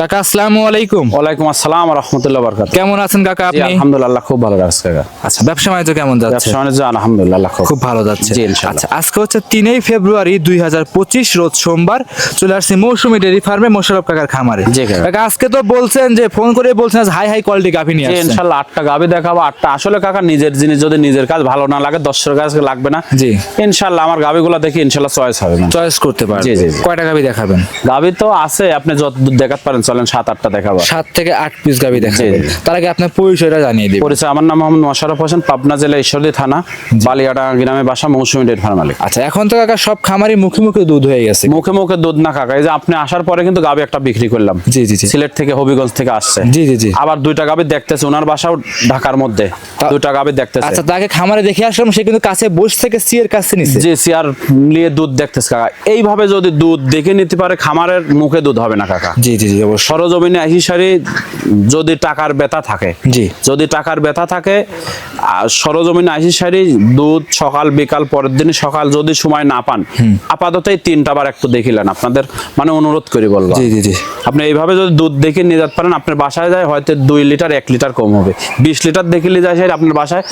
কাকা আসসালামু আলাইকুম। ওয়ালাইকুম আসসালাম রহমতুল্লাহ কেমন আছেন কাকা আপনি? আলহামদুলিল্লাহ খুব ভালো যাচ্ছে কাকা। আচ্ছা ব্যবসা বাণিজ্য কেমন যাচ্ছে? ব্যবসা বাণিজ্য আলহামদুলিল্লাহ খুব ভালো যাচ্ছে। জি, ইনশাআল্লাহ। আচ্ছা আজকে হচ্ছে তিনই ফেব্রুয়ারি দুই হাজার পঁচিশ রোজ সোমবার। চলে আসছি মৌসুমী ডেরি ফার্মে মোশারফ কাকার খামারে। জি, কাকা। আজকে তো বলছেন যে ফোন করে বলছেন হাই হাই কোয়ালিটি গাভি নিয়ে আসছেন। ইনশাল্লাহ আটটা দেখাবো আটটা। আসলে কাকা নিজের জিনিস যদি নিজের কাজ ভালো না লাগে দর্শকের কাছে লাগবে না। জি। ইনশাল্লাহ আমার গাবিগুলো দেখি ইনশাল্লাহ চয়েস হবে। চয়েস করতে পারবেন। জি, জি। কয়টা গাভি দেখাবেন? গাবি তো আছে আপনি যত দেখাতে পারেন চলেন সাত আটটা দেখাবো। সাত থেকে আট পিস গাবি দেখাবেন জি। তার আগে আপনার পরিচয়টা জানিয়ে দিবেন। পরিচয় আমার নাম মোহাম্মদ মোশারফ হোসেন পাবনা জেলা ঈশ্বরদী থানা বালিয়াডা গ্রামে বাসা মৌসুমী ডেট ফার্ম মালিক আচ্ছা এখন তো কাকা সব খামারই মুখে মুখে দুধ হয়ে গেছে। মুখে মুখে দুধ না কাকা এই যে আপনি আসার পরে কিন্তু গাবি একটা বিক্রি করলাম। জি জি জি। সিলেট থেকে হবিগঞ্জ থেকে আসছে। জি জি জি। আবার দুইটা গাবি দেখতেছে ওনার বাসাও ঢাকার মধ্যে। দুইটা গাবি দেখতেছে। আচ্ছা তাকে খামারে দেখে আসলাম সে কিন্তু কাছে বসে থেকে সিয়ের কাছে নিছে। যে চেয়ার নিয়ে দুধ দেখতেছে কাকা। এইভাবে যদি দুধ দেখে নিতে পারে খামারের মুখে দুধ হবে না কাকা। জি জি জি সরজমিনে আহিসারি যদি টাকার ব্যথা থাকে জি। যদি টাকার ব্যথা থাকে আর সরজমিনে আহিসারি দুধ সকাল বিকাল পরের দিন সকাল যদি সময় না পান আপাতত এই তিনটা বার একটু দেখিলেন। আপনাদের মানে অনুরোধ করি বলব জি জি জি। আপনি এইভাবে যদি দুধ দেখে নিয়ে যেতে পারেন আপনার বাসায় যায় হয়তো দুই লিটার এক লিটার কম হবে। বিশ লিটার দেখে নিয়ে যায় সেই আপনার বাসায়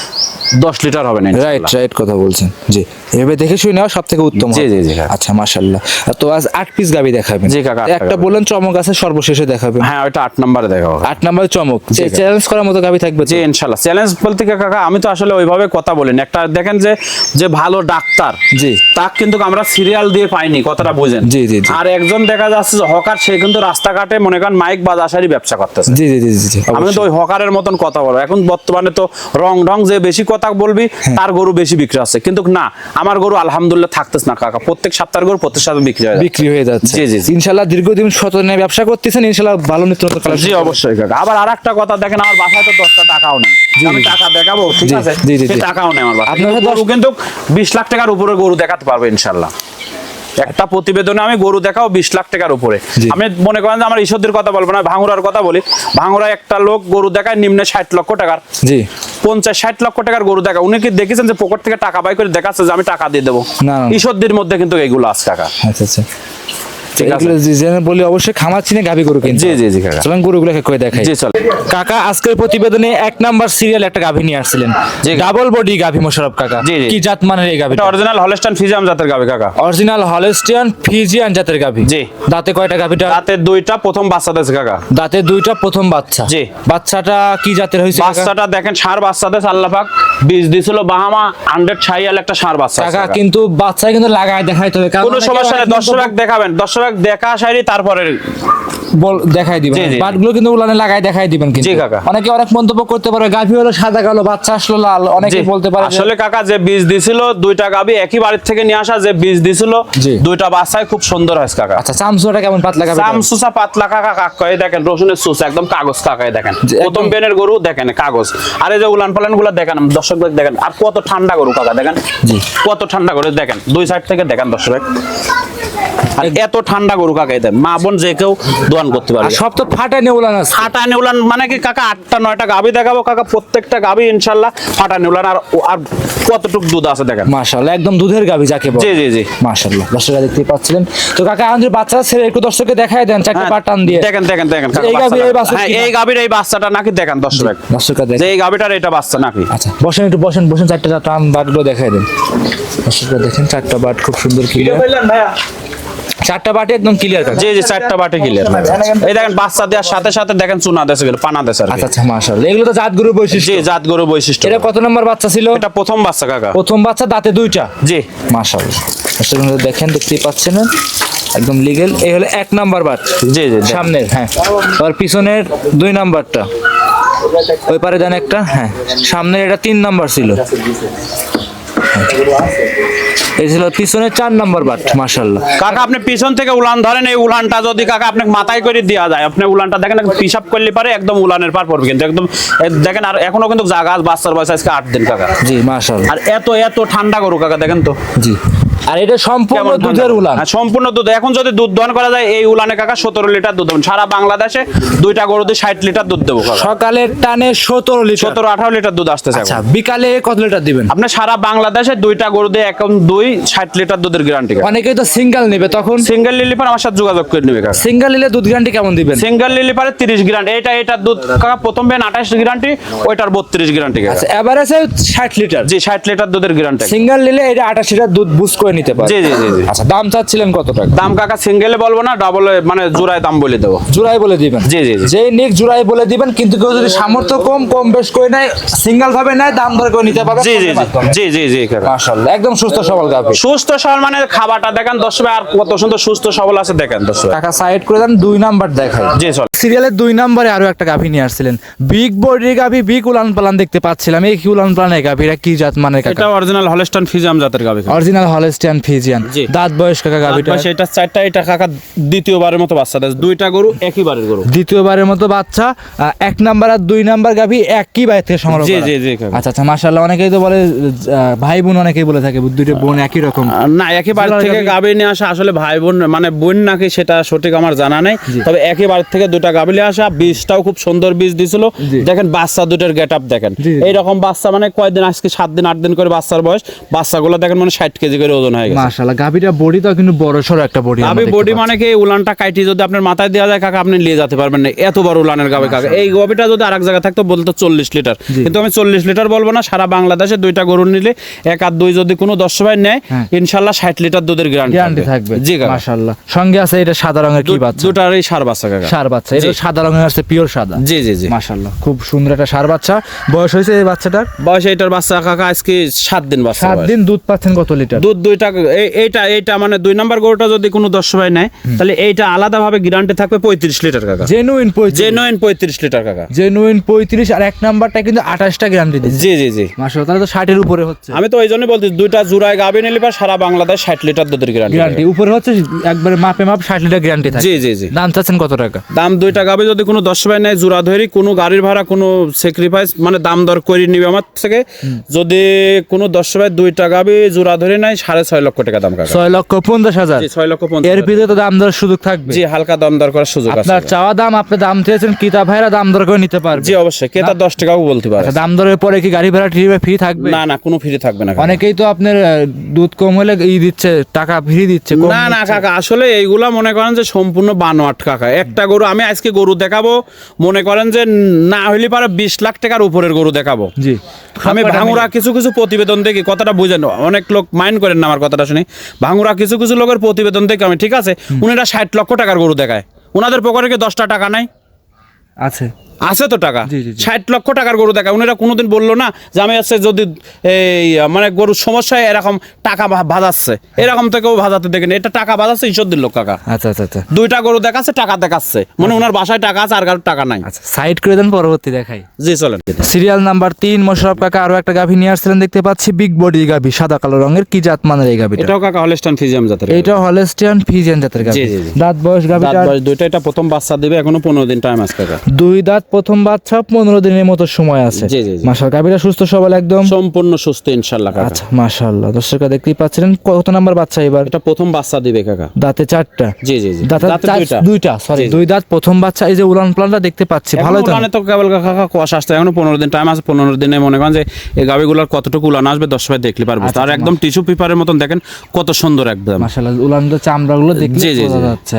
দশ লিটার হবে না রাইট রাইট কথা বলছেন। জি। এভাবে দেখে শুনে নেওয়া সব থেকে উত্তম জি, জি, জি। আচ্ছা মাশাল্লাহ তো আজ আট পিস গাবি দেখাবেন। জি, কাকা, একটা গাভী। বললেন চমক আছে সর্বশেষে দেখাবেন হ্যাঁ ওইটা আট নম্বরে দেখা হবে আট নাম্বার চমক। চ্যালেঞ্জ করার মতো গাবি থাকবে তো? জি ইনশাল্লাহ চ্যালেঞ্জ বলতে কাকা আমি তো আসলে ওইভাবে কথা বলিনি। একটা দেখেন যে যে ভালো ডাক্তার জি। তাক কিন্তু আমরা সিরিয়াল দিয়ে পাইনি কথাটা বুঝেন। জি, জি। আর একজন দেখা যাচ্ছে যে হকার সে কিন্তু রাস্তাঘাটে মনে করেন মাইক বা আশারি ব্যবসা করতেছে। জি জি জি জি আমি তো ওই হকারের মতন কথা বলব এখন বর্তমানে তো রং ঢং যে বেশি কথা বলবি তার গরু বেশি বিক্রি আছে কিন্তু না আমার গরু আলহামদুলিল্লাহ থাকতেছে না কাকা। প্রত্যেক সপ্তাহের গরু প্রত্যেক সপ্তাহে বিক্রি হয় বিক্রি হয়ে যাচ্ছে। জি, জি। ইনশাল্লাহ দীর্ঘদিন শতনে ব্যবসা করতেছেন ইনশাল্লাহ ভালো নিত্য নতুন জি অবশ্যই কাকা। আবার আর একটা কথা দেখেন আমার বাসায় তো দশটা টাকাও নেই। আমি টাকা দেখাবো ঠিক আছে? জি, জি, সে জি। টাকাও নেই আমার বাসায়। আপনার কিন্তু গরু কিন্তু বিশ লাখ টাকার উপরে গরু দেখাতে পারবে ইনশাল্লাহ। একটা প্রতিবেদনে আমি গরু দেখাও বিশ লাখ টাকার উপরে। আমি মনে করেন যে আমার ঈশ্বরদের কথা বলব না ভাঙুরার কথা বলি। ভাঙুরা একটা লোক গরু দেখায় নিম্নে ষাট লক্ষ টাকার। জি। পঞ্চাশ ষাট লক্ষ টাকার গরু দেখা উনি কি দেখেছেন যে পকেট থেকে টাকা বাই করে দেখাচ্ছে যে আমি টাকা দিয়ে দেবো। ঈশ্বরদের মধ্যে কিন্তু এইগুলো আছে টাকা আচ্ছা আচ্ছা। এগুলো জি বলি অবশ্যই খামার চিনে গাবি গরু কিনতে। জি জি জি কাকা। চলেন গরুগুলোকে কয়ে দেখাই। জি চল কাকা আজকের প্রতিবেদনে এক নাম্বার সিরিয়াল একটা গাভী নিয়ে আসছিলেন। ডাবল বডি গাভী মোশারফ কাকা। জি, জি। কি জাত মানের এই গাভী অরিজিনাল হলস্টান ফিজাম জাতের গাবে কাকা। অরিজিনাল হলেস্টিয়ান ফিজিয়ান জাতের গাভী। জি। দাঁতে কয়টা গাভীটা? দুইটা প্রথম বাচ্চা দিয়েছে কাকা। দাঁতে দুইটা প্রথম বাচ্চা। জি। বাচ্চাটা কি জাতের হয়েছে বাচ্চাটা দেখেন সার বীজ দিছিল বাহামা হান্ড্রেড ছাইয়াল একটা সার বাচ্চা কাকা। কিন্তু বাচ্চা কিন্তু লাগায় দেখাইতে হবে কারণ কোনো সমস্যা নেই দর্শক দেখাবেন দর্শক দেখা সারি তারপরে বল দেখাই দিবেন। কিন্তু উলানে লাগাই দেখাই দিবেন কিন্তু। কাকা। অনেকে অনেক মন্তব্য করতে পারে গাভী হলো সাদা কালো বাচ্চা আসলো লাল। অনেকে বলতে পারে আসলে কাকা যে বীজ দিছিল দুইটা গাবি একই বাড়ির থেকে নিয়ে আসা যে বীজ দিছিল দুইটা বাচ্চায় খুব সুন্দর হয়েছে কাকা। আচ্ছা চামচুটা কেমন পাতলা গাভী চামচুচা পাতলা কাকা কাকা এই দেখেন রসুনের সুস একদম কাগজ কাকাই দেখেন। প্রথম। বেনের গরু দেখেন কাগজ। আর এই যে উলান পালানগুলো দেখেন দর্শক দেখেন আর কত ঠান্ডা গরু কাকা দেখেন। কত ঠান্ডা গরু দেখেন দুই সাইড থেকে দেখেন দর্শক আর এত ঠান্ডা গরু কাকাই দেন? মা বোন যে কেউ দোয়ান করতে পারবে। সব তো ফাটা নিয়ে উলান আছে। ফাটা নিউলান মানে কি কাকা আটটা নয়টা গাবি দেখাবো কাকা প্রত্যেকটা গাবি ইনশাল্লাহ ফাটা নিউলান আর আর কতটুক দুধ আছে দেখেন? মাশাআল্লাহ একদম দুধের গাভী যাকে বলে। জি জি জি। মাশাআল্লাহ দর্শকরা দেখতে পাচ্ছিলেন। তো কাকা আমাদের বাচ্চা ছেড়ে একটু দর্শককে দেখাই দেন চারটে হ্যাঁ, পা টান দিয়ে। দেখেন দেখেন দেখেন এই গাভীর এই বাছুর হ্যাঁ এই গাবির এই বাচ্চাটা নাকি দেখেন দর্শক। দর্শকরা দেখেন। এই গাবিটার এটা বাচ্চা নাকি? আচ্ছা বসেন একটু বসেন বসেন চারটে টান বাটগুলো দেখাই দেন। দর্শকরা দেখেন চারটা বাট খুব সুন্দর ক্লিয়ার চারটা বাটি একদম ক্লিয়ার কাকা জি জি চারটা বাটি ক্লিয়ার এই দেখেন বাচ্চা দেওয়ার সাথে সাথে দেখেন চুনা দেশে গেল পানা দেশে আচ্ছা আচ্ছা মাশাআল্লাহ। এগুলো তো জাত গরু বৈশিষ্ট্য। জি জাত গরু বৈশিষ্ট্য। এটা কত নম্বর বাচ্চা ছিল? এটা প্রথম বাচ্চা কাকা। প্রথম বাচ্চা দাঁতে দুইটা? জি। মাশাআল্লাহ। দর্শকরা দেখেন দেখতেই পাচ্ছেন একদম লিগেল এই হলো এক নাম্বার বাট। জি জি। সামনের হ্যাঁ। আর পিছনের দুই নাম্বারটা। ওই পারে দেন একটা হ্যাঁ। সামনের এটা তিন নাম্বার ছিল। এই ছিল পিছনের চার নাম্বার বাট মাশাল্লাহ কাকা আপনি পিছন থেকে উলান ধরেন এই উলানটা যদি কাকা আপনি মাথায় করে দেওয়া যায় আপনি উলানটা দেখেন পিসাব করলে পারে একদম উলানের পার পড়বে কিন্তু একদম দেখেন আর এখনও কিন্তু জায়গা বাচ্চার বয়স আজকে আট দিন কাকা। জি মাশাল্লাহ আর এত এত ঠান্ডা গরু কাকা দেখেন তো। জি। আর এটা সম্পূর্ণ দুধের উলান। হ্যাঁ, সম্পূর্ণ দুধ। এখন যদি দুধ দহন করা যায় এই উলানে কাকা সতেরো লিটার দুধ দেবেন সারা বাংলাদেশে দুইটা গরুতে ষাট লিটার দুধ দেবো সকালের টানে সতেরো লিটার। সতেরো আঠারো লিটার দুধ আসতেছে আচ্ছা বিকালে কত লিটার দিবেন? আপনার সারা বাংলাদেশে দুইটা গরু দিয়ে এখন দুই ষাট লিটার দুধের গ্যারান্টি অনেকেই তো সিঙ্গেল নেবে তখন সিঙ্গেল লিলিপার আমার সাথে যোগাযোগ করে নেবে কাকা। সিঙ্গেল নিলে দুধ গ্যারান্টি কেমন দিবেন? সিঙ্গেল লিলিপারে তিরিশ গ্যারান্টি এটা এটা দুধ কাকা প্রথম বেন আঠাশ গ্যারান্টি ওইটার বত্রিশ গ্যারান্টি আচ্ছা এভারেজে ষাট লিটার। জি ষাট লিটার দুধের গ্যারান্টি সিঙ্গেল নিলে এটা আঠাশ লিটার দুধ বুস করে নিতে পারে জি জি জি আচ্ছা দাম চাচ্ছিলেন কত টাকা? দাম কাকা সিঙ্গেলে বলব না ডাবলে মানে জোড়ায় দাম বলে দেবো। জোড়াই বলে দিবেন? জি, জি। যে নিক জোড়াই বলে দিবেন কিন্তু কেউ যদি সামর্থ্য কম কম বেশ করে নেয় সিঙ্গেল ভাবে নেয় দাম দর করে নিতে পারবে জি জি জি। জি জি জি মাশাআল্লাহ একদম সুস্থ সবল গাভী। সুস্থ সবল মানে খাবারটা দেখেন ভাই আর কত সুন্দর সুস্থ সবল আছে দেখেন ভাই। টাকা সাইড করে দেন দুই নাম্বার দেখাই। জি চল। সিরিয়ালের দুই নম্বরে আরও একটা গাভী নিয়ে আসছিলেন। বিগ বডির গাভী বিগ উলান পালান দেখতে পাচ্ছিলাম। এই কি উলান পালানের গাভী এটা কি জাত মানে কাকা? এটা অরিজিনাল হলস্টান ফিজাম জাতের গাবি অরিজিনাল হলস্টিয়ান ফিজিয়ান দাঁত বয়স কাকা গাভীটা? সেটা চারটা এটা কাকা দ্বিতীয়বারের মতো বাচ্চা। দেয় দুইটা গরু একই বারের গরু। দ্বিতীয়বারের মতো বাচ্চা এক নাম্বার আর দুই নাম্বার গাভী একই বাইরে থেকে সংগ্রহ জি, জি, জি, আচ্ছা আচ্ছা মাশাআল্লাহ অনেকেই তো বলে ভাই বোন অনেকেই বলে থাকে দুইটা বোন একই রকম। না একই বাড়ি থেকে গাভী- নিয়ে আসা আসলে ভাই বোন মানে বোন নাকি সেটা সঠিক আমার জানা নেই। তবে একই বাড়ি থেকে দুটা গাবি নিয়ে আসা বীজটাও খুব সুন্দর বীজ দিছিল। দেখেন বাচ্চা দুটোর গেট আপ দেখেন। এইরকম বাচ্চা মানে কয়দিন আজকে সাত দিন আট দিন করে বাচ্চার বয়স। বাচ্চাগুলো দেখেন মানে ষাট কেজি করে ওজন। হয়ে গেছে। মাশাআল্লাহ গাভীটা বডিটাও কিন্তু বড় সড়ো একটা বডি গাবি বডি মানে কি উলানটা কাটি যদি আপনার মাথায় দেওয়া যায় কাকা আপনি নিয়ে যেতে পারবেন না। এত বড় উলানের গাবি কাকা। এই গবিটা যদি আরেক জায়গায় থাকতো বলতো চল্লিশ লিটার। কিন্তু আমি চল্লিশ লিটার বলব না সারা বাংলাদেশে দুইটা গরু নিলে এক আর দুই যদি কোনো দশ ভাই নেয় হ্যাঁ। ইনশাল্লাহ ষাট লিটার দুধের গ্যারান্টি থাকবে। জি কাকা। মাশাআল্লাহ। সঙ্গে আছে এটা সাদা রঙের কি বাচ্চা? দুটারই সার বাচ্চা কাকা। সার বাচ্চা। এটা সাদা রঙের আছে পিওর সাদা। জি জি জি। মাশাআল্লাহ খুব সুন্দর একটা সার বাচ্চা। বয়স হয়েছে এই বাচ্চাটার? বয়স এটার বাচ্চা কাকা আজকে সাত দিন বাচ্চা সাত দিন দুধ পাচ্ছেন কত লিটার? দুধ দুইটা এই- এইটা এইটা মানে দুই নাম্বার গরুটা যদি কোনো দশ ভাই নেয় তাহলে এইটা আলাদা ভাবে গ্যারান্টি থাকবে পঁয়ত্রিশ লিটার কাকা। জেনুইন জেনুইন পঁয়ত্রিশ লিটার কাকা। জেনুইন পঁয়ত্রিশ আর এক নাম্বারটা কিন্তু আঠাশটা গ্যারান্টি দিচ্ছে। জি জি জি। মাশাআল্লাহ তাহলে তো ষাটের উপরে হচ্ছে। আমি তো ওই জন্যই বলছি দুইটা জুড়ায় গাবি নিলে পর সারা বাংলাদেশ ষাট লিটার দুধের গ্যারান্টি গ্যারান্টি উপরে হচ্ছে একবারে মাপে মাপ ষাট লিটার গ্যারান্টি থাকে। জি জি জি। দাম চাচ্ছেন কত টাকা? দাম দুইটা গাবি যদি কোনো দশ ভাই নেয় জোড়া ধরি কোনো গাড়ির ভাড়া কোনো স্যাক্রিফাইস মানে দাম দর করে নিবে আমার থেকে। যদি কোনো দশ ভাই দুইটা গাবি জোড়া ধরে নেয় সাড়ে ছয় লক্ষ টাকা দাম কাকা। ছয় লক্ষ পঞ্চাশ হাজার। ছয় লক্ষ এর ভিতরে তো দাম দর সুযোগ থাকবে। জি হালকা দাম দর করার সুযোগ আছে। আপনার চাওয়া দাম আপনি দাম চেয়েছেন কিতা ভাইরা দাম দর করে নিতে পারবে। জি অবশ্যই। ক্রেতা দশ টাকাও বলতে পারে। আচ্ছা, দাম দরের পরে কি গাড়ি ভাড়া টিভি ফ্রি থাকবে? না না কোনো ফ্রি থাকবে না অনেকেই তো আপনার দুধ কম হলে ই দিচ্ছে টাকা ফ্রি দিচ্ছে না না। কাকা আসলে এইগুলা মনে করেন যে সম্পূর্ণ বানোয়াট কাকা। একটা গরু আমি আজকে গরু দেখাবো মনে করেন যে না হইলে পারে বিশ লাখ টাকার উপরের গরু দেখাবো। জি। আমি ভাঙুরা কিছু কিছু প্রতিবেদন দেখি কথাটা বুঝেন। অনেক লোক মাইন্ড করেন না আমার কথাটা শুনে। ভাঙুরা কিছু কিছু লোকের প্রতিবেদন দেখি আমি ঠিক আছে? উনিরা ষাট লক্ষ টাকার গরু দেখায়। ওনাদের পকেটে কি দশটা টাকা নাই? আছে। আছে তো টাকা। ষাট লক্ষ টাকার গরু দেখা। উনিরা কোনোদিন বলল না যে আমি আছে যদি এই মানে গরুর সমস্যায় এরকম টাকা ভাজাচ্ছে। এরকম থেকেও ভাজাতে দেখেন এটা টাকা ভাজাচ্ছে ঈশ্বর লোক কাকা। আচ্ছা আচ্ছা আচ্ছা। দুইটা গরু দেখাচ্ছে টাকা দেখাচ্ছে। মানে ওনার বাসায় টাকা আছে আর কারোর টাকা নাই। আচ্ছা সাইড করে দেন পরবর্তী দেখাই। জি চলেন। সিরিয়াল নাম্বার তিন মোশারফ কাকা আরও একটা গাভী নিয়ে আসছিলেন দেখতে পাচ্ছি বিগ বডি গাভী সাদা কালো রঙের কি জাত মানের এই গাভীটা? এটাও কাকা হলেস্টান ফিজিয়াম জাতের এটা হলেস্টিয়ান ফিজিয়ান জাতের গাভী। দাঁত বয়স গাভী দাঁত বয়স দুইটা এটা প্রথম বাচ্চা দিবে এখনও পনেরো দিন টাইম আছে কাকা। দুই দাঁত প্রথম বাচ্চা পনেরো দিনের মতো সময় আছে। মাশাল গাভীটা সুস্থ সবল একদম। সম্পূর্ণ সুস্থ ইনশাল্লাহ আচ্ছা মাশাআল্লাহ। দর্শকরা দেখতেই পাচ্ছিলেন কত নাম্বার বাচ্চা এবার? এটা প্রথম বাচ্চা দিবে কাকা। দাঁতে চারটা। জি জি জি। দাঁতে দুইটা। সরি। দুই দাঁত। প্রথম বাচ্চা এই যে উলান প্লানটা দেখতে পাচ্ছি ভালোই তো? উলানে তো কেবল কাকা কুয়াশা আসতে এখনও পনেরো দিন টাইম আছে পনেরো দিনে মনে করেন যে এই গাভিগুলোর কতটুকু উলান আসবে দশ ভাই দেখলে পারব। আচ্ছা, আর একদম টিস্যু পেপারের মতন দেখেন কত সুন্দর একদম। মাশাআল্লাহ উলানটা চামড়াগুলো দেখলে জি, জি, বোঝা। যাচ্ছে।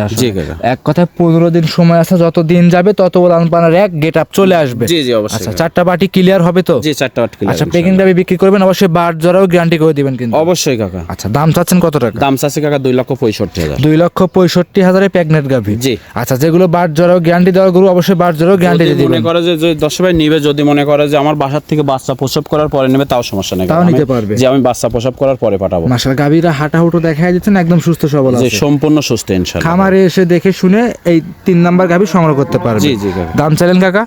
এক কথায় পনেরো দিন সময় আছে যত দিন যাবে তত উলান পানার এক গেট আপ চলে আসবে। জি জি অবশ্যই আচ্ছা চারটা বাটি ক্লিয়ার হবে তো? জি চারটা আট কিলো আচ্ছা পেকিং ডাবি বিক্রি করবেন অবশ্যই বার জরাও গ্যারান্টি করে দিবেন কিন্তু। অবশ্যই কাকা। আচ্ছা দাম চাচ্ছেন কত টাকা? দাম চাচ্ছে কাকা দুই লক্ষ পঁয়ষট্টি হাজার। দুই লক্ষ পঁয়ষট্টি হাজারে প্যাগনেট গাভি। জি। আচ্ছা যেগুলো বার জরাও গ্যারান্টি দেওয়ার গরু অবশ্যই বার জরাও গ্যারান্টি দিয়ে মনে করে যে দশ ভাই নিবে যদি মনে করে যে আমার বাসার থেকে বাচ্চা প্রসব করার পরে নেবে তাও সমস্যা নেই তাও নিতে পারবে। যে আমি বাচ্চা প্রসব করার পরে পাঠাবো। মাসাল গাভীরা হাঁটাহুটো দেখাই দিচ্ছেন একদম সুস্থ সবল আছে। সম্পূর্ণ সুস্থ ইনশাল্লাহ। খামারে এসে দেখে শুনে এই তিন নাম্বার গাভী সংগ্রহ করতে পারবে। জি, জি। দাম চাইলেন কাকা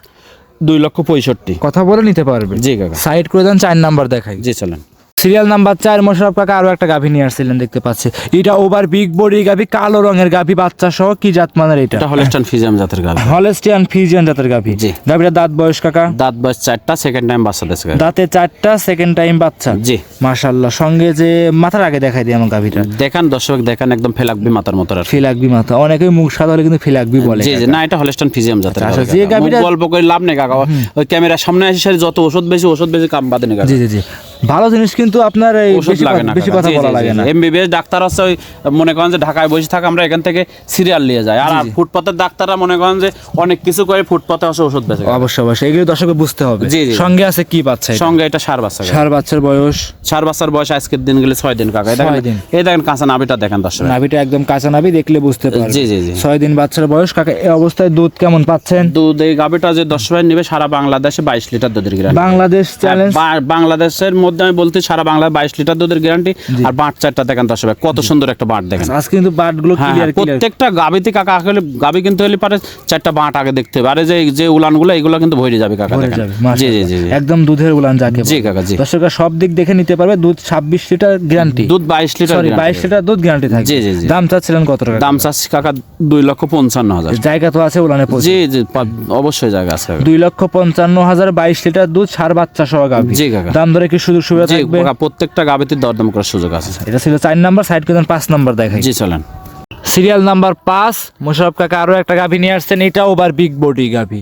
দুই লক্ষ পঁয়ষট্টি। কথা বলে নিতে পারবে। জি কাকা। সাইড করে দেন চার নাম্বার দেখাই। জি চলেন। সিরিয়াল নাম্বার চার মোশারফ কাকা আরও একটা গাভী নিয়ে আসছিলেন দেখতে পাচ্ছি। এটা ওভার বিগ বডি গাভী কালো রঙের গাভী বাচ্চা সহ কি জাত মানের এটা? হলস্টান ফিজিয়াম জাতের গাভি। হলেস্টিয়ান ফিজিয়ান জাতের গাভী। জি। গাভীর দাঁত বয়স কাকা? দাঁত বয়স চারটা সেকেন্ড টাইম বাচ্চা দিয়েছে দাঁতে চারটা সেকেন্ড টাইম বাচ্চা? জি। মাশাল্লাহ সঙ্গে যে মাথার আগে দেখাই দিই আমার গাভীটা। দেখান দর্শক দেখান একদম ফেলাকবি মাথার মতো আর। ফিলাকবি মাথা। অনেকেই মুখ সাদা হলে কিন্তু ফিলাকবি বলে জি জি। না এটা হলস্টান ফিজিয়াম জাতের আচ্ছা, গাভি যে গাভীটা- গল্প করে লাভ নেই কাকা। ওই ক্যামেরার সামনে এসে সারি যত ওষুধ বেশি ওষুধ বেশি কাম বাদে নেই কাকা। জি জি জি। ভালো জিনিস কিন্তু আপনার এই বেশি লাগে কথা- না বেশি কথা বলা লাগে না। এমবিবিএস ডাক্তার আছে ওই মনে করেন যে ঢাকায় বসে থাকে আমরা এখান থেকে সিরিয়াল নিয়ে যাই। আর ফুটপাতের ডাক্তাররা মনে করেন যে অনেক কিছু করে ফুটপাতে আসে ওষুধ বেঁচে অবশ্যই অবশ্যই। এগুলো দর্শকে বুঝতে হবে। সঙ্গে আছে কি বাচ্চা সঙ্গে এটা সার বাচ্চা। ষাঁড় বাচ্চার বয়স? চার বছর বয়স আজকের দিন গেলে ছয় দিন কাকা। দেখেন। এই দেখেন কাঁচা নাভিটা দেখেন দর্শক। নাভিটা একদম কাঁচা নাভি দেখলে বুঝতে পারবেন জি, জি, জি। ছয় দিন বাচ্চার বয়স। কাকা এই অবস্থায় দুধ কেমন পাচ্ছেন? দুধ এই গাভিটা যে দশ ভাই নেবে সারা বাংলাদেশে বাইশ লিটার দুধের গ্যারান্টি বাংলাদেশ চ্যালেঞ্জ বাংলাদেশের মধ্যে আমি বলতে সারা বাংলা বাইশ লিটার দুধের গ্যারান্টি আর বাঁট চারটা দেখেন দশ ভাই কত সুন্দর একটা বাঁট দেখেন। আজ কিন্তু বাটগুলো হ্যাঁ হ্যাঁ, প্রত্যেকটা গাবিতে কাকা আসলে গাবি কিন্তু হলে পারে চারটা বাঁট আগে দেখতে হবে। আরে যে যে উলানগুলো এগুলো কিন্তু ভরে যাবে কাকা জি জি জি। একদম দুধের উলান যাকে জি কাকা জি। দর্শকরা সব দিক দেখে নিতে পারবে দুধ ছাব্বিশ লিটার গ্যারান্টি দুধ বাইশ লিটার সরি বাইশ লিটার দুধ গ্যারান্টি থাকে জি, জি। দাম চাচ্ছিলেন কত টাকা? দাম চাচ্ছি কাকা দুই লক্ষ পঞ্চান্ন হাজার। জায়গা তো আছে উলানে জি জি অবশ্যই জায়গা আছে। দুই লক্ষ পঞ্চান্ন হাজার বাইশ লিটার দুধ সার বাচ্চা সহ গাভী জি কাকা। দাম ধরে কি সুযোগ সুবিধা থাকবে। কাকা, প্রত্যেকটা গাবিতে দরদাম করার সুযোগ আছে এটা ছিল চার নাম্বার সাইড করে পাঁচ নাম্বার দেখাই। জি চলেন। সিরিয়াল নাম্বার পাঁচ মোশারফ কাকা আরও একটা গাভী নিয়ে আসছেন এটাও ওভার বিগ বডি গাভী।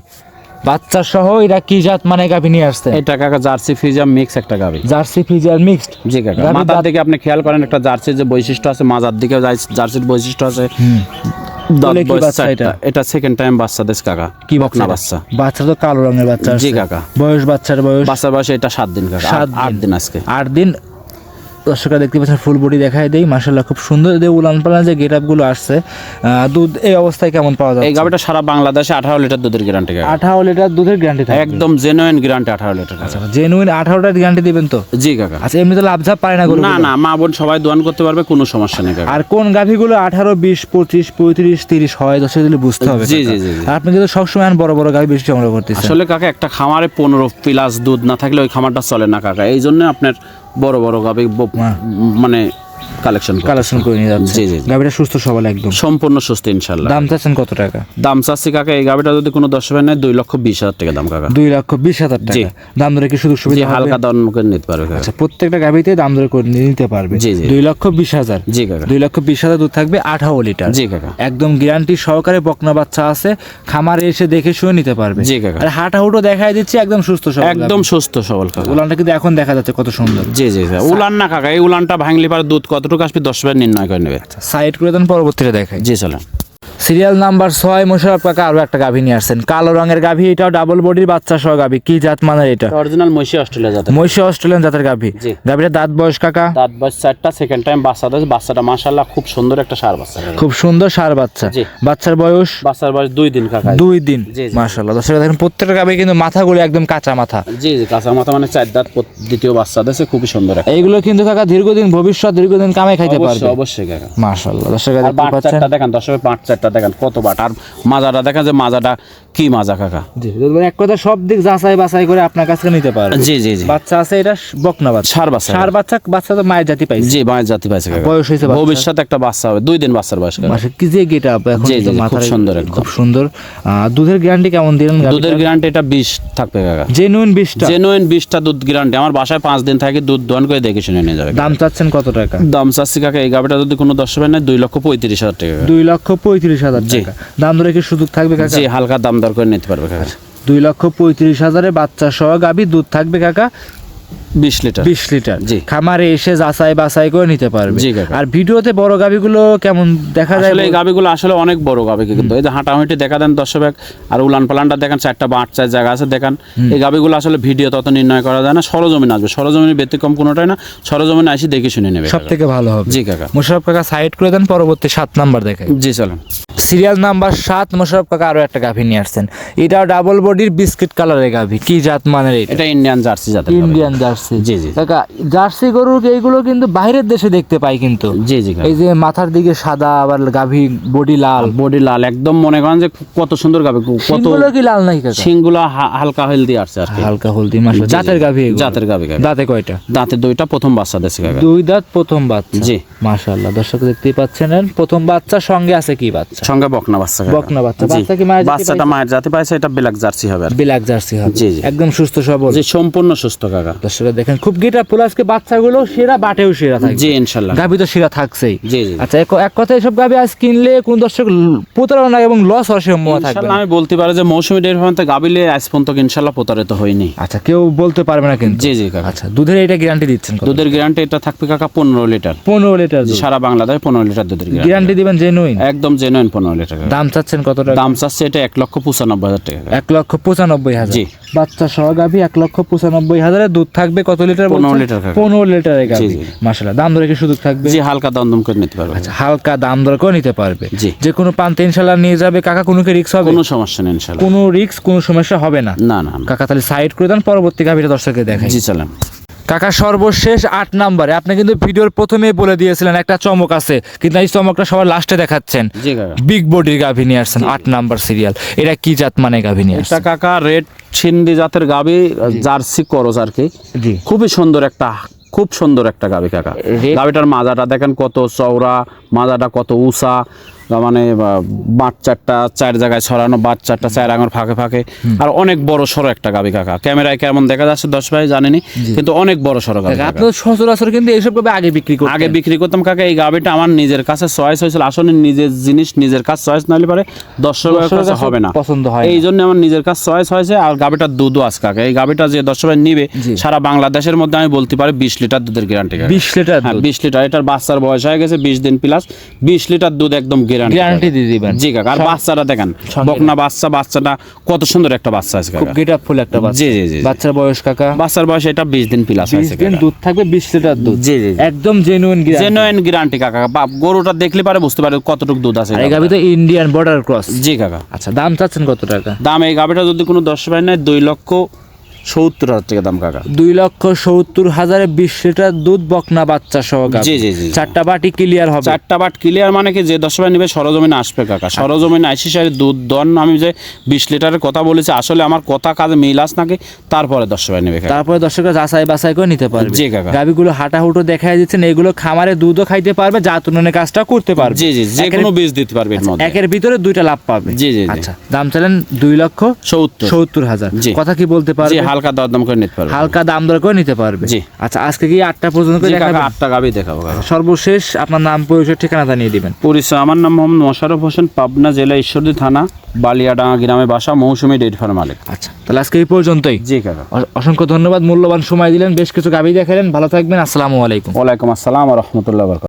বাচ্চা সহ এটা কি জাত মানে গাভী নিয়ে আসছে এটা কাকা জার্সি ফিজাম মিক্স একটা গাবি জার্সি ফিজার মিক্সড জি কাকা। মাথার দিকে আপনি খেয়াল করেন একটা জার্সির যে বৈশিষ্ট্য আছে মাজার দিকে জার্সির বৈশিষ্ট্য আছে। বাচ্চা এটা? এটা সেকেন্ড টাইম বাচ্চা দেশ কাকা। কি বকনা বাচ্চা বাচ্চা। বাচ্চা তো কালো রঙের বাচ্চা জি কাকা। বয়স বাচ্চার বয়স? বাচ্চার বয়স এটা সাত দিন কাকা সাত আট-। দিন আজকে। আট দিন দর্শকরা দেখতে পাচ্ছেন ফুল বডি দেখাই দেই। মাশাল্লাহ খুব সুন্দর যে উলান পালান যে গেটগুলো আসছে দুধ এই অবস্থায় কেমন পাওয়া যায় এই গাবিটা সারা বাংলাদেশে আঠারো লিটার দুধের গ্যারান্টি আঠারো লিটার দুধের গ্যারান্টি থাকে একদম জেনুইন গ্যারান্টি আঠারো লিটার কাকা জেনুইন আঠারোটার গ্যারান্টি দিবেন তো? জি কাকা। আচ্ছা এমনি তো লাভ ঝাপ পায় না না না মা বোন সবাই দোয়ান করতে পারবে কোনো সমস্যা নেই আর কোন গাভিগুলো আঠারো বিশ পঁচিশ পঁয়ত্রিশ তিরিশ হয় দশ দিলে বুঝতে হবে জি, জি, জি। আপনি কিন্তু সবসময় আন বড় বড় গাভি বেশি সংগ্রহ করতেছেন। আসলে কাকা একটা খামারে পনেরো প্লাস দুধ না থাকলে ওই খামারটা চলে না কাকা। এই জন্য আপনার বড় বড় গাবে। মানে কালেকশন কালেকশন করে নিয়ে যাচ্ছে। জি, জি। গাভিটা সুস্থ সবল একদম। সম্পূর্ণ সুস্থ ইনশাল্লাহ দাম চাচ্ছেন কত টাকা? দাম চাচ্ছি কাকা এই গাবিটা যদি কোনো দশ নেয় দুই লক্ষ বিশ হাজার টাকা দাম কাকা। দুই লক্ষ বিশ হাজার টাকা। দাম ধরে কি সুযোগ সুবিধা হালকা দাম করে নিতে পারবে আচ্ছা প্রত্যেকটা গাভিতে দাম ধরে করে নিতে পারবে। জি, জি। দুই লক্ষ বিশ হাজার। জি কাকা। দুই লক্ষ বিশ হাজার দুধ থাকবে আঠারো লিটার। জি কাকা। একদম গ্যারান্টি সহকারে বকনা বাচ্চা আছে খামারে এসে দেখে শুয়ে নিতে পারবে। জি কাকা। আর হাঁটাহুটো দেখাই দিচ্ছি একদম সুস্থ সবল একদম সুস্থ সবল কাকা। উলানটা কিন্তু এখন দেখা যাচ্ছে কত সুন্দর। জি জি উলান না কাকা এই উলানটা ভাঙলি পারে দুধ কতটুকু আসবে দশ বার নির্ণয় করে নেবে। সাইড করে দেন পরবর্তীতে দেখাই। জি চলেন। সিরিয়াল নাম্বার ছয় মোশারফ কাকা আরও একটা গাভী নিয়ে আসছেন। কালো রঙের গাভী এটাও ডাবল বডির বাচ্চা সহ গাভী। কি জাত মানের এটা? অরিজিনাল মহিষী অস্ট্রেলিয়া যাতে মহিষী অস্ট্রেলিয়ান জাতের গাভী। গাভীটা দাঁত বয়স কাকা? দাঁত বয়স চারটা সেকেন্ড টাইম বাচ্চা দেয়। বাচ্চাটা মাশাল্লাহ খুব সুন্দর একটা সার বাচ্চা। খুব সুন্দর সার বাচ্চা। বাচ্চার বয়স? বাচ্চার বয়স দুই দিন কাকা। দুই দিন। মাশাল্লাহ দর্শক দেখেন প্রত্যেকটা গাভী কিন্তু মাথাগুলো একদম কাঁচা মাথা। জি জি কাঁচা মাথা মানে চার দাঁত দ্বিতীয় বাচ্চা দেশে খুবই সুন্দর এইগুলো কিন্তু কাকা দীর্ঘদিন ভবিষ্যৎ দীর্ঘদিন কামাই খাইতে পারবে। অবশ্যই কাকা। মাশাল্লাহ দর্শক দেখেন দশমে পাঁচ চারটা দেখেন কত বাট। আর মাজাটা দেখেন যে মাজাটা কি মাজা কাকা? জি এক কথা সব দিক যাচাই বাছাই করে আপনার কাছে নিতে পারবে। জি জি জি। বাচ্চা আছে এটা বকনা বাচ্চা। সার বাচ্চা সার বাচ্চা বাচ্চা তো মায়ের জাতি পাইছে। জি মায়ের জাতি পাইছে কাকা। বয়স হয়েছে ভবিষ্যতে একটা বাচ্চা হবে দুই দিন বাচ্চার বয়স কাকা। কি যে গেট আপ এখন খুব সুন্দর খুব সুন্দর। দুধের গ্যারান্টি কেমন দিলেন দুধের গ্যারান্টি এটা বিশ থাকবে কাকা। জেনুইন জেনুইন দুধ গ্যারান্টি আমার বাসায় পাঁচ দিন থাকে দুধ দোয়ান করে দেখে শুনে নিয়ে যাবে দাম চাচ্ছেন কত টাকা? দাম চাচ্ছি কাকা এই গাবিটা যদি কোনো হবে না দুই লক্ষ পঁয়ত্রিশ হাজার টাকা। দুই লক্ষ পঁয়ত্রিশ হাজার টাকা। দাম ধরে কি সুযোগ থাকবে কাকা? জি হালকা দাম দর করে নিতে পারবে, কাকা। দুই লক্ষ পঁয়ত্রিশ হাজারে বাচ্চা সহ গাবি দুধ থাকবে, কাকা। বিশ লিটার। বিশ লিটার। জি। খামারে এসে যাচাই বাছাই করে নিতে পারবে। আর ভিডিওতে বড় গাবিগুলো কেমন দেখা যায় আসলে এই গাবিগুলো আসলে অনেক বড় গাবি কিন্তু। এই যে হাঁটাহাঁটি দেখা দেন দর্শক আর উলান পালানটা দেখেন চারটা বা আট চার জায়গা আছে দেখেন। এই গাবিগুলো আসলে ভিডিও তত নির্ণয় করা যায় না সরজমিন আসবে। সরজমিনের ব্যতিক্রম কোনোটাই না সরজমিনে আসি দেখে শুনে নেবে সব থেকে ভালো হবে। জি কাকা। মোশারফ কাকা সাইড করে দেন পরবর্তী সাত নাম্বার দেখাই। জি চলেন। সিরিয়াল নাম্বার সাত মোশারফ কাকা আরও একটা গাভী নিয়ে আসছেন। এটাও ডাবল বডির বিস্কিট কালারের গাভী কি জাত মানের এটা? এটা ইন্ডিয়ান জার্সি জাতের ইন্ডিয়ান জার্সি জি, জি। কাকা জার্সি গরুর এইগুলো কিন্তু বাইরের দেশে দেখতে পাই কিন্তু। জি জি এই যে মাথার দিকে সাদা আবার গাভী বডি লাল। বডি লাল একদম মনে করেন যে কত সুন্দর গাবে কত কি লাল নাই কাকা? সিংগুলা হালকা হলদি আসছে আর হালকা হলদি জি। জাতের গাভী জাতের গাভী গাভী। দাঁতে কয়টা? দাঁতে দুইটা প্রথম বাচ্চা দেশে গাবে দুই দাঁত প্রথম বাচ্চা। জি। মাশাআল্লাহ দর্শক দেখতেই পাচ্ছেন প্রথম বাচ্চার সঙ্গে আছে কি বাচ্চা? সঙ্গে বকনা বাচ্চা বকনা বাচ্চা। বাচ্চা কি মায়ের বাচ্চাটা মায়ের জাতি পাইছে এটা ব্ল্যাক জার্সি হবে আর। ব্ল্যাক জার্সি হবে। জি, জি। একদম সুস্থ সবল। জি সম্পূর্ণ সুস্থ কাকা। দর্শকরা দেখেন। খুব গেটা ফুল আজকে বাচ্চাগুলো সেরা বাটেও সেরা থাকে জি ইনশাল্লাহ। গাভী তো সেরা থাকছেই। জি জি আচ্ছা এক- কথা এসব গাভী আজ কিনলে কোন দর্শক প্রতারণা এবং লস হওয়ার সম্ভাবনা থাকবে আমি বলতে পারি যে মৌসুমী ডের ফার্মতে গাবিলে আজ পর্যন্ত ইনশাল্লাহ প্রতারিত হয়নি আচ্ছা কেউ বলতে পারবে না কিন্তু। জি জি আচ্ছা দুধের এটা গ্যারান্টি দিচ্ছেন দুধের গ্যারান্টি এটা থাকবে কাকা পনেরো লিটার। পনেরো লিটার সারা বাংলাদেশে পনেরো লিটার দুধের গ্যারান্টি দিবেন জেনুইন একদম জেনুইন পনেরো লিটার দাম চাচ্ছেন কত টাকা? দাম চাচ্ছে এটা এক লক্ষ পঁচানব্বই হাজার টাকা। এক লক্ষ পঁচানব্বই হাজার। জি। বাচ্চা সহ গাভী এক লক্ষ পঁচানব্বই হাজারে দুধ থাকবে। কত লিটার পনেরো লিটার পনেরো লিটারের গাভী জি। মাসাল্লাহ দাম ধরে কি সুযোগ থাকবে? জি হালকা দমদম করে নিতে পারবে। আচ্ছা হালকা দাম দর করে নিতে পারবে। জি। যে কোনো পান্তে ইনশাল্লাহ নিয়ে যাবে। কাকা কোনো কি রিক্স হবে? কোনো সমস্যা নেই ইনশাল্লাহ কোনো রিক্স কোনো সমস্যা হবে না। না না না। কাকা তাহলে সাইড করে দেন পরবর্তী গাভীটা দর্শককে দেখাই। জি চলেন কাকা সর্বশেষ আট নাম্বারে। আপনি কিন্তু ভিডিওর প্রথমে বলে দিয়েছিলেন একটা চমক আছে। কিন্তু এই চমকটা সবার লাস্টে দেখাচ্ছেন। বিগ বডির গাভী নিয়ে আসছেন আট নাম্বার সিরিয়াল এটা কি জাত মানে গাভী নিয়ে কাকা রেড সিন্ধি জাতের গাবি জার্সি করস আর কি। খুবই সুন্দর একটা খুব সুন্দর একটা গাবি কাকা। গাবিটার মাজাটা দেখেন কত চওড়া মাজাটা কত উষা মানে বাচ্চাটা চার জায়গায় ছড়ানো বাচ্চাটা চার আঙুর ফাঁকে ফাঁকে। আর অনেক বড় সড়ো একটা গাবি কাকা। ক্যামেরায় কেমন দেখা যাচ্ছে দশ ভাই জানেনি কিন্তু অনেক বড় সড়ো গাবি। আপনি সচরাচর কিন্তু এইসব গাভী আগে বিক্রি করতেন। আগে বিক্রি করতাম কাকা এই গাবিটা আমার নিজের কাছে চয়েস হয়েছিল। আসলে নিজের জিনিস নিজের কাছে চয়েস না হলে পারে দর্শকের কাছে হবে না। পছন্দ হয় এই জন্য আমার নিজের কাছে চয়েস হয়েছে আর গাবিটার দুধও আজ কাকা। এই গাবিটা যে দর্শক ভাই নিবে সারা বাংলাদেশের মধ্যে আমি বলতে পারি বিশ লিটার দুধের গ্যারান্টি বিশ লিটার হ্যাঁ বিশ লিটার। এটার বাচ্চার বয়স হয়ে গেছে বিশ দিন প্লাস বিশ লিটার দুধ একদম গ্যারান্টি গ্যারান্টি দিয়ে দিবেন। জি কাকা আর বাচ্চাটা দেখেন বকনা বাচ্চা বাচ্চাটা কত সুন্দর একটা বাচ্চা আছে খুব কাকা। ফুল একটা বাচ্চা। জি জি জি। জি। বাচ্চার বয়স কাকা? বাচ্চার বয়স এটা বিশ দিন প্লাস দুধ থাকবে বিশ লিটার দুধ। জি জি জি। একদম জেনুইন জেনুইন গ্যারান্টি কাকা। গরুটা দেখলে পারে বুঝতে পারে কতটুকু দুধ আছে এই তো ইন্ডিয়ান বর্ডার ক্রস জি কাকা। আচ্ছা দাম চাচ্ছেন কত টাকা? দাম এই গাভিটা যদি কোনো দশ ভাই নেয় দুই লক্ষ সত্তর হাজার টাকা দাম কাকা। দুই লক্ষ সত্তর হাজারে বিশ লিটার দুধ বকনা বাচ্চা সহ জি, জি, জি। চারটা বাটি ক্লিয়ার হবে। চারটা বাট ক্লিয়ার মানে কি যে দশ ভাই নেবে সরজমিনে আসবে কাকা। সরজমিনে আইসি সারি দুধ দন আমি যে বিশ লিটারের কথা বলেছি আসলে আমার কথা কাজে মিল আস নাকি? তারপরে দশ ভাই নেবে তারপরে দর্শকরা যাচাই বাছাই করে নিতে পারবে। জি, কাকা। হাঁটাহুটো দেখাই দিচ্ছেন এগুলো খামারে দুধও খাইতে পারবে জাত উন্নয়নের কাজটা করতে পারবে। জি জি যে কোনো বীজ দিতে পারবে একের ভিতরে দুইটা লাভ পাবে। জি, জি। আচ্ছা দাম চাইলেন দুই লক্ষ সত্তর। সত্তর হাজার। কথা কি বলতে পারবে হালকা দরদাম করে নিতে পারবে। হালকা দাম দর করে নিতে পারবে। জি। আচ্ছা আজকে কি আটটা পর্যন্ত করে কাকা আটটা গাভি দেখাবো সর্বশেষ আপনার নাম পরিচয় ঠিকানা জানিয়ে দিবেন। পরিচয় আমার নাম মোহাম্মদ মোশারফ হোসেন পাবনা জেলা ঈশ্বরদী থানা বালিয়াডাঙ্গা গ্রামে বাসা মৌসুমী ডেট ফার্ম মালিক। আচ্ছা তাহলে আজকে এই পর্যন্তই। জি কাকা। অসংখ্য ধন্যবাদ মূল্যবান সময় দিলেন বেশ কিছু গাভী দেখালেন ভালো থাকবেন আসসালামু আলাইকুম। ওয়ালাইকুম আসসালাম রহমতুল্লাহ বরকাত